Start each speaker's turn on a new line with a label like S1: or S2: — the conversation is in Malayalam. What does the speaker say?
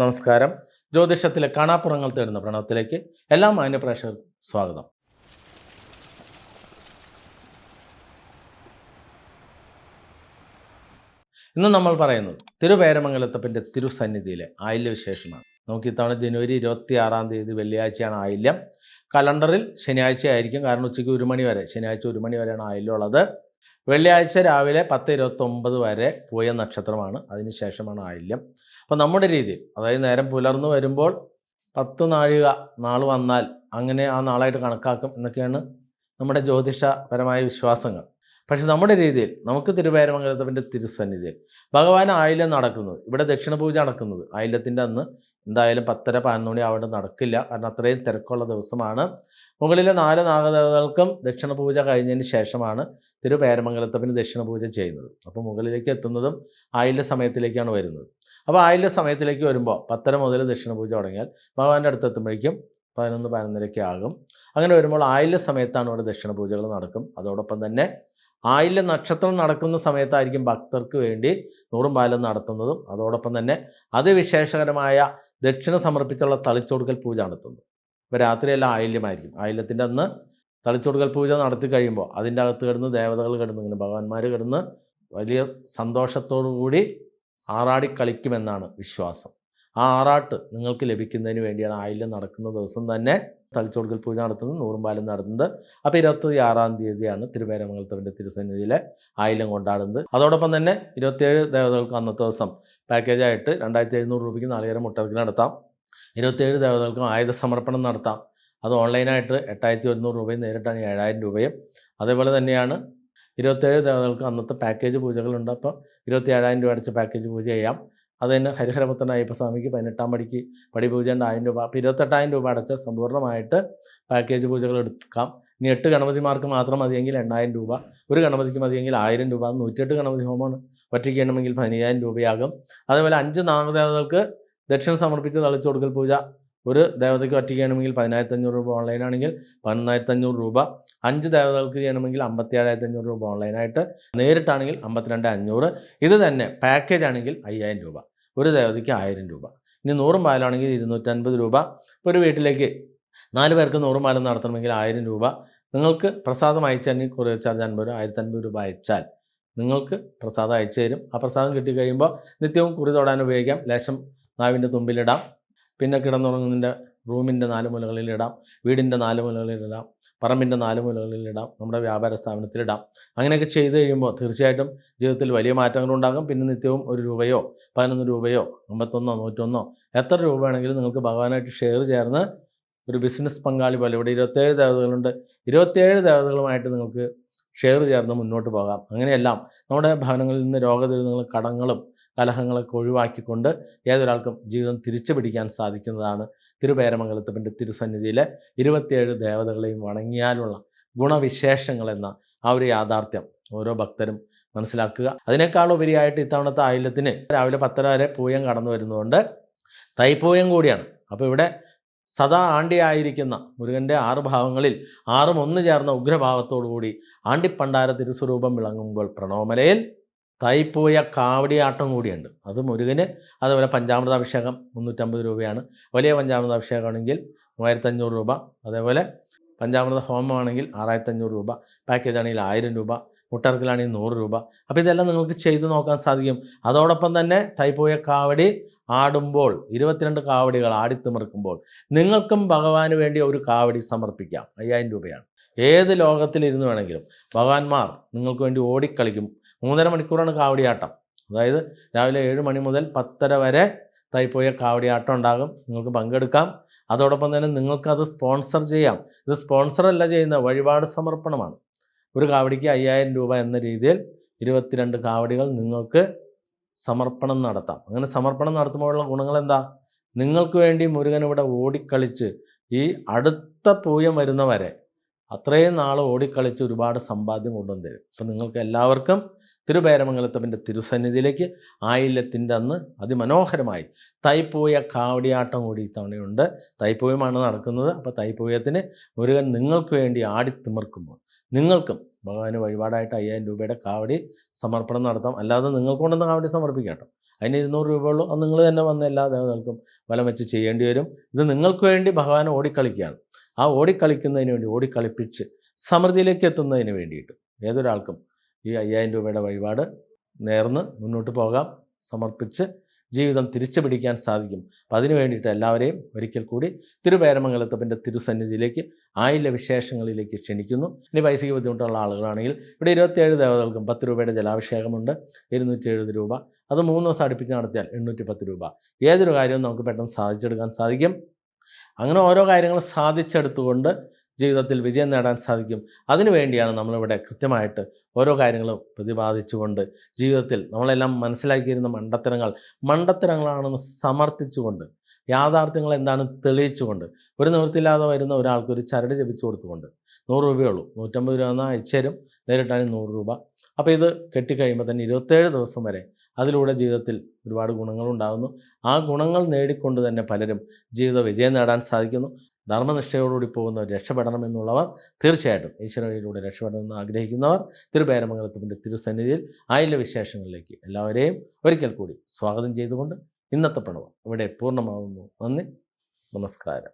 S1: നമസ്കാരം. ജ്യോതിഷത്തിലെ കാണാപ്പുറങ്ങൾ തേടുന്ന പ്രണവത്തിലേക്ക് എല്ലാ മാന്യപ്രേക്ഷകർക്കും സ്വാഗതം. ഇന്ന് നമ്മൾ പറയുന്നത് തിരുവേരമംഗലത്തപ്പന്റെ തിരുസന്നിധിയിലെ ആയില്യ വിശേഷമാണ് നമുക്ക് ഇത്തവണ ജനുവരി ഇരുപത്തി ആറാം തീയതി വെള്ളിയാഴ്ചയാണ് ആയില്യം. കലണ്ടറിൽ ശനിയാഴ്ച ആയിരിക്കും. കാരണം ഉച്ചയ്ക്ക് ഒരു മണി വരെ ശനിയാഴ്ച ഒരു മണി വരെയാണ് ആയില്യം ഉള്ളത്. വെള്ളിയാഴ്ച രാവിലെ പത്ത് ഇരുപത്തൊമ്പത് വരെ പോയ നക്ഷത്രമാണ്. അതിനുശേഷമാണ് ആയില്യം. അപ്പോൾ നമ്മുടെ രീതിയിൽ അതായത് നേരം പുലർന്നു വരുമ്പോൾ പത്ത് നാഴിക നാൾ വന്നാൽ അങ്ങനെ ആ നാളായിട്ട് കണക്കാക്കും എന്നൊക്കെയാണ് നമ്മുടെ ജ്യോതിഷപരമായ വിശ്വാസങ്ങൾ. പക്ഷെ നമ്മുടെ രീതിയിൽ നമുക്ക് തിരുവേരമംഗലത്തിന്റെ തിരുസന്നിധിയിൽ ഭഗവാൻ ആയില്യം നടക്കുന്നത് ഇവിടെ ദക്ഷിണ പൂജ നടക്കുന്നത് ആയില്യത്തിന്റെ അന്ന് എന്തായാലും പത്തര പതിനൊന്ന് മണി അവിടെ നടക്കില്ല കാരണം അത്രയും തിരക്കുള്ള ദിവസമാണ്. മുകളിലെ നാല് നാഗദേവതകൾക്കും ദക്ഷിണ പൂജ കഴിഞ്ഞതിന് ശേഷമാണ് തിരുപേരമംഗലത്തപ്പിന് ദക്ഷിണ പൂജ ചെയ്യുന്നത്. അപ്പോൾ മുകളിലേക്ക് എത്തുന്നതും ആയില്യ സമയത്തിലേക്കാണ് വരുന്നത്. അപ്പോൾ ആയില്ല സമയത്തിലേക്ക് വരുമ്പോൾ പത്തര മുതൽ ദക്ഷിണ പൂജ തുടങ്ങിയാൽ ഭഗവാന്റെ അടുത്ത് എത്തുമ്പോഴേക്കും പതിനൊന്ന് പതിനൊന്നരയ്ക്ക് ആകും. അങ്ങനെ വരുമ്പോൾ ആയില്ല സമയത്താണ് ഇവിടെ ദക്ഷിണ പൂജകൾ നടക്കും. അതോടൊപ്പം തന്നെ ആയില്ല നക്ഷത്രം നടക്കുന്ന സമയത്തായിരിക്കും ഭക്തർക്ക് വേണ്ടി നൂറും പാലം നടത്തുന്നതും. അതോടൊപ്പം തന്നെ അതിവിശേഷകരമായ ദക്ഷിണ സമർപ്പിച്ചുള്ള തളിച്ചൊടുക്കൽ പൂജ നടത്തുന്നത് ഇപ്പോൾ രാത്രിയെല്ലാം ആയില്യമായിരിക്കും. ആയില്യത്തിന്റെ അന്ന് തളിച്ചൊടുക്കൽ പൂജ നടത്തി കഴിയുമ്പോൾ അതിന്റെ അകത്ത് കിടന്ന് ദേവതകൾ കിടന്ന് ഇങ്ങനെ ഭഗവാന്മാർ കിടന്ന് വലിയ സന്തോഷത്തോടു കൂടി ആറാടി കളിക്കുമെന്നാണ് വിശ്വാസം. ആ ആറാട്ട് നിങ്ങൾക്ക് ലഭിക്കുന്നതിന് വേണ്ടിയാണ് ആയില്യം നടക്കുന്ന ദിവസം തന്നെ തളിച്ചോടുക്കൽ പൂജ നടത്തുന്നത് നൂറും പാലം നടത്തുന്നത്. അപ്പോൾ ഇരുപത്തി ആറാം തീയതിയാണ് തിരുവേരമംഗലത്തവന്റെ തിരുസന്നിധിയിലെ ആയില്യം കൊണ്ടാടുന്നത്. അതോടൊപ്പം തന്നെ ഇരുപത്തിയേഴ് ദേവതകൾക്ക് അന്നത്തെ ദിവസം പാക്കേജായിട്ട് രണ്ടായിരത്തി എഴുന്നൂറ് രൂപയ്ക്ക് നാളികേരം മുട്ടർക്ക് നടത്താം. ഇരുപത്തിയേഴ് ദേവതകൾക്കും ആയുധ സമർപ്പണം നടത്താം. അത് ഓൺലൈനായിട്ട് എട്ടായിരത്തി ഒരുന്നൂറ് രൂപയും നേരിട്ടാണ് ഏഴായിരം രൂപയും. അതേപോലെ തന്നെയാണ് ഇരുപത്തേഴ് ദേവതകൾക്ക് അന്നത്തെ പാക്കേജ് പൂജകളുണ്ട്. അപ്പോൾ ഇരുപത്തി ഏഴായിരം രൂപ അടച്ച് പാക്കേജ് പൂജ ചെയ്യാം. അത് തന്നെ ഹരിഹരപുത്രൻ അയ്യപ്പസ്വാമിക്ക് പതിനെട്ടാം പടിക്ക് പടി പൂജേണ്ട ആയിരം രൂപ അപ്പോൾ ഇരുപത്തെട്ടായിരം രൂപ അടച്ച സമ്പൂർണമായിട്ട് പാക്കേജ് പൂജകൾ എടുക്കാം. ഇനി എട്ട് ഗണപതിമാർക്ക് മാത്രം മതിയെങ്കിൽ എണ്ണായിരം രൂപ ഒരു ഗണപതിക്ക് മതിയെങ്കിൽ ആയിരം രൂപ നൂറ്റിയെട്ട് ഗണപതി ഹോമമാണ്. ഒറ്റയ്ക്ക് ചെയ്യണമെങ്കിൽ പതിനയ്യായിരം രൂപയാകും. അതേപോലെ അഞ്ച് നാഗദേവതകൾക്ക് ദക്ഷിണ സമർപ്പിച്ച് തളിച്ചു കൊടുക്കൽ പൂജ ഒരു ദേവതയ്ക്ക് ഒറ്റയ്ക്ക് ചെയ്യണമെങ്കിൽ പതിനായിരത്തി അഞ്ഞൂറ് രൂപ ഓൺലൈനാണെങ്കിൽ പതിനൊന്നായിരത്തി അഞ്ഞൂറ് രൂപ. അഞ്ച് ദേവതകൾക്ക് ചെയ്യണമെങ്കിൽ അമ്പത്തി ഏഴായിരത്തി അഞ്ഞൂറ് രൂപ ഓൺലൈനായിട്ട് നേരിട്ടാണെങ്കിൽ അമ്പത്തിരണ്ട് അഞ്ഞൂറ് ഇത് തന്നെ പാക്കേജ് ആണെങ്കിൽ അയ്യായിരം രൂപ. ഒരു ദേവതയ്ക്ക് ആയിരം രൂപ. ഇനി നൂറും പാലാണെങ്കിൽ ഇരുന്നൂറ്റൻപത് രൂപ. ഇപ്പോൾ ഒരു വീട്ടിലേക്ക് നാല് പേർക്ക് നൂറും പാലം നടത്തണമെങ്കിൽ ആയിരം രൂപ. നിങ്ങൾക്ക് പ്രസാദം അയച്ചാൽ കുറേ ചാർജ് അൻപത് രൂപ ആയിരത്തി അൻപത് രൂപ അയച്ചാൽ നിങ്ങൾക്ക് പ്രസാദം അയച്ചു തരും. ആ പ്രസാദം കിട്ടിക്കഴിയുമ്പോൾ നിത്യവും കുറി തൊടാൻ ഉപയോഗിക്കാം. ലേശം നാവിന്റെ തുമ്പിലിടാം പിന്നെ കിടന്നുറങ്ങുന്നതിന്റെ റൂമിന്റെ നാല് മൂലകളിലിടാം വീടിന്റെ നാല് മൂലകളിലിടാം പറമ്പിന്റെ നാല് മൂലകളിലിടാം നമ്മുടെ വ്യാപാര സ്ഥാപനത്തിലിടാം അങ്ങനെയൊക്കെ ചെയ്തു കഴിയുമ്പോൾ തീർച്ചയായിട്ടും ജീവിതത്തിൽ വലിയ മാറ്റങ്ങളുണ്ടാകും പിന്നെ നിത്യവും ഒരു രൂപയോ പതിനൊന്ന് രൂപയോ അമ്പത്തൊന്നോ നൂറ്റൊന്നോ എത്ര രൂപയാണെങ്കിലും നിങ്ങൾക്ക് ഭഗവാനായിട്ട് ഷെയർ ചേർന്ന് ഒരു ബിസിനസ് പങ്കാളി പോലെ ഇവിടെ ഇരുപത്തേഴ് ദേവതകളുണ്ട്. ഇരുപത്തേഴ് ദേവതകളുമായിട്ട് നിങ്ങൾക്ക് ഷെയർ ചേർന്ന് മുന്നോട്ട് പോകാം. അങ്ങനെയെല്ലാം നമ്മുടെ ഭവനങ്ങളിൽ നിന്ന് രോഗദുരിതങ്ങളും കടങ്ങളും കലഹങ്ങളൊക്കെ ഒഴിവാക്കിക്കൊണ്ട് ഏതൊരാൾക്കും ജീവിതം തിരിച്ചു പിടിക്കാൻ സാധിക്കുന്നതാണ് തിരുപേരമംഗലത്തപ്പന്റെ തിരുസന്നിധിയിലെ ഇരുപത്തിയേഴ് ദേവതകളെയും വണങ്ങിയാലുള്ള ഗുണവിശേഷങ്ങൾ എന്ന ആ ഒരു യാഥാർത്ഥ്യം ഓരോ ഭക്തരും മനസ്സിലാക്കുക. അതിനേക്കാൾ ഉപരിയായിട്ട് ഇത്തവണത്തെ ആയില്യത്തിന് രാവിലെ പത്തര വരെ പൂയം കടന്നു വരുന്നതുകൊണ്ട് തൈപ്പൂയം കൂടിയാണ്. അപ്പോൾ ഇവിടെ സദാ ആണ്ടിയായിരിക്കുന്ന മുരുകന്റെ ആറ് ഭാവങ്ങളിൽ ആറും ഒന്ന് ചേർന്ന ഉഗ്രഭാവത്തോടുകൂടി ആണ്ടിപ്പണ്ടാര തിരുസ്വരൂപം വിളങ്ങുമ്പോൾ പ്രണവമലയിൽ തൈപ്പൂയ കാവടിയാട്ടം കൂടിയുണ്ട്. അത് മുരുകന് അതുപോലെ പഞ്ചാമൃത അഭിഷേകം മുന്നൂറ്റമ്പത് രൂപയാണ്. വലിയ പഞ്ചാമൃത അഭിഷേകമാണെങ്കിൽ മൂവായിരത്തഞ്ഞൂറ് രൂപ. അതേപോലെ പഞ്ചാമൃത ഹോമമാണെങ്കിൽ ആറായിരത്തഞ്ഞൂറ് രൂപ. പാക്കേജ് ആണെങ്കിൽ ആയിരം രൂപ. മുട്ടർക്കിലാണെങ്കിൽ നൂറ് രൂപ. അപ്പോൾ ഇതെല്ലാം നിങ്ങൾക്ക് ചെയ്തു നോക്കാൻ സാധിക്കും. അതോടൊപ്പം തന്നെ തൈപ്പൂയ കാവടി ആടുമ്പോൾ ഇരുപത്തിരണ്ട് കാവടികൾ ആടിത്തിമിർക്കുമ്പോൾ നിങ്ങൾക്കും ഭഗവാന് വേണ്ടി ഒരു കാവടി സമർപ്പിക്കാം. അയ്യായിരം രൂപയാണ്. ഏത് ലോകത്തിലിരുന്ന് വേണമെങ്കിലും ഭഗവാന്മാർ നിങ്ങൾക്ക് വേണ്ടി ഓടിക്കളിക്കും. മൂന്നര മണിക്കൂറാണ് കാവടിയാട്ടം. അതായത് രാവിലെ ഏഴ് മണി മുതൽ പത്തര വരെ തൈപ്പോയ കാവടിയാട്ടം ഉണ്ടാകും. നിങ്ങൾക്ക് പങ്കെടുക്കാം. അതോടൊപ്പം തന്നെ നിങ്ങൾക്കത് സ്പോൺസർ ചെയ്യാം. ഇത് സ്പോൺസറല്ല ചെയ്യുന്ന വഴിപാട് സമർപ്പണമാണ്. ഒരു കാവടിക്ക് അയ്യായിരം രൂപ എന്ന രീതിയിൽ ഇരുപത്തിരണ്ട് കാവടികൾ നിങ്ങൾക്ക് സമർപ്പണം നടത്താം. അങ്ങനെ സമർപ്പണം നടത്തുമ്പോഴുള്ള ഗുണങ്ങൾ എന്താ? നിങ്ങൾക്ക് വേണ്ടി മുരുകൻ ഇവിടെ ഓടിക്കളിച്ച് ഈ അടുത്ത പൂയം വരുന്നവരെ അത്രയും നാൾ ഓടിക്കളിച്ച് ഒരുപാട് സമ്പാദ്യം കൊണ്ടുവന്നു തരും. അപ്പം നിങ്ങൾക്ക് എല്ലാവർക്കും തിരുപേരമംഗലത്തപ്പന്റെ തിരുസന്നിധിയിലേക്ക് ആയില്യത്തിന്റെ അന്ന് അതിമനോഹരമായി തൈപ്പൂയ കാവടിയാട്ടം കൂടി ഇത്തവണയുണ്ട്. തൈപ്പൂയമാണ് നടക്കുന്നത്. അപ്പോൾ തൈപ്പൂയത്തിന് മുരുകൻ നിങ്ങൾക്ക് വേണ്ടി ആടിത്തിമിർക്കുമ്പോൾ നിങ്ങൾക്കും ഭഗവാന് വഴിപാടായിട്ട് അയ്യായിരം രൂപയുടെ കാവടി സമർപ്പണം നടത്താം. അല്ലാതെ നിങ്ങൾക്ക് കൊണ്ടുവന്ന കാവടി സമർപ്പിക്കാട്ടോ. അതിന് ഇരുന്നൂറ് രൂപയുള്ളൂ അത് നിങ്ങൾ തന്നെ വന്ന എല്ലാ ദേവതകൾക്കും വലം വെച്ച് ചെയ്യേണ്ടി വരും. ഇത് നിങ്ങൾക്ക് വേണ്ടി ഭഗവാൻ ഓടിക്കളിക്കുകയാണ്. ആ ഓടിക്കളിക്കുന്നതിന് വേണ്ടി ഓടിക്കളിപ്പിച്ച് സമൃദ്ധിയിലേക്ക് എത്തുന്നതിന് വേണ്ടിയിട്ട് ഏതൊരാൾക്കും ഈ അയ്യായിരം രൂപയുടെ വഴിപാട് നേർന്ന് മുന്നോട്ട് പോകാം. സമർപ്പിച്ച് ജീവിതം തിരിച്ചു പിടിക്കാൻ സാധിക്കും. അപ്പം അതിനു വേണ്ടിയിട്ട് എല്ലാവരെയും ഒരിക്കൽ കൂടി തിരുപേരമംഗലത്തപ്പന്റെ തിരുസന്നിധിയിലേക്ക് ആയില്ല വിശേഷങ്ങളിലേക്ക് ക്ഷണിക്കുന്നു. ഇനി പൈസയ്ക്ക് ബുദ്ധിമുട്ടുള്ള ആളുകളാണെങ്കിൽ ഇവിടെ ഇരുപത്തിയേഴ് ദേവതകൾക്കും പത്ത് രൂപയുടെ ജലാഭിഷേകമുണ്ട്. ഇരുന്നൂറ്റി എഴുപത് രൂപ. അത് മൂന്ന് ദിവസം അടുപ്പിച്ച് നടത്തിയാൽ എണ്ണൂറ്റി പത്ത് രൂപ. ഏതൊരു കാര്യവും നമുക്ക് പെട്ടെന്ന് സാധിച്ചെടുക്കാൻ സാധിക്കും. അങ്ങനെ ഓരോ കാര്യങ്ങളും സാധിച്ചെടുത്തുകൊണ്ട് ജീവിതത്തിൽ വിജയം നേടാൻ സാധിക്കും. അതിനുവേണ്ടിയാണ് നമ്മളിവിടെ കൃത്യമായിട്ട് ഓരോ കാര്യങ്ങളും പ്രതിപാദിച്ചുകൊണ്ട് ജീവിതത്തിൽ നമ്മളെല്ലാം മനസ്സിലാക്കിയിരുന്ന മണ്ടത്തരങ്ങൾ മണ്ടത്തരങ്ങളാണെന്ന് സമർത്ഥിച്ചുകൊണ്ട് യാഥാർത്ഥ്യങ്ങൾ എന്താണ് തെളിയിച്ചുകൊണ്ട് ഒരു നിവൃത്തിയില്ലാതെ വരുന്ന ഒരാൾക്ക് ഒരു ചരട് ജപിച്ചു കൊടുത്തുകൊണ്ട് നൂറ് രൂപയുള്ളൂ. നൂറ്റമ്പത് രൂപ എന്നാൽ അയച്ചേരും നേരിട്ടാണെങ്കിൽ നൂറ് രൂപ. അപ്പോൾ ഇത് കെട്ടിക്കഴിയുമ്പോൾ തന്നെ ഇരുപത്തേഴ് ദിവസം വരെ അതിലൂടെ ജീവിതത്തിൽ ഒരുപാട് ഗുണങ്ങളുണ്ടാകുന്നു. ആ ഗുണങ്ങൾ നേടിക്കൊണ്ട് തന്നെ പലരും ജീവിത വിജയം നേടാൻ സാധിക്കുന്നു. ധർമ്മനിഷ്ഠയോടുകൂടി പോകുന്നവർ രക്ഷപ്പെടണമെന്നുള്ളവർ തീർച്ചയായിട്ടും ഈശ്വരയിലൂടെ രക്ഷപ്പെടണമെന്ന് ആഗ്രഹിക്കുന്നവർ തിരുപേരമംഗലത്തിന്റെ തിരുസന്നിധിയിൽ ആയില്യ വിശേഷങ്ങളിലേക്ക് എല്ലാവരെയും ഒരിക്കൽ കൂടി സ്വാഗതം ചെയ്തുകൊണ്ട് ഇന്നത്തെ പ്രണവം ഇവിടെ പൂർണമാകുന്നു നന്ദി. നമസ്കാരം.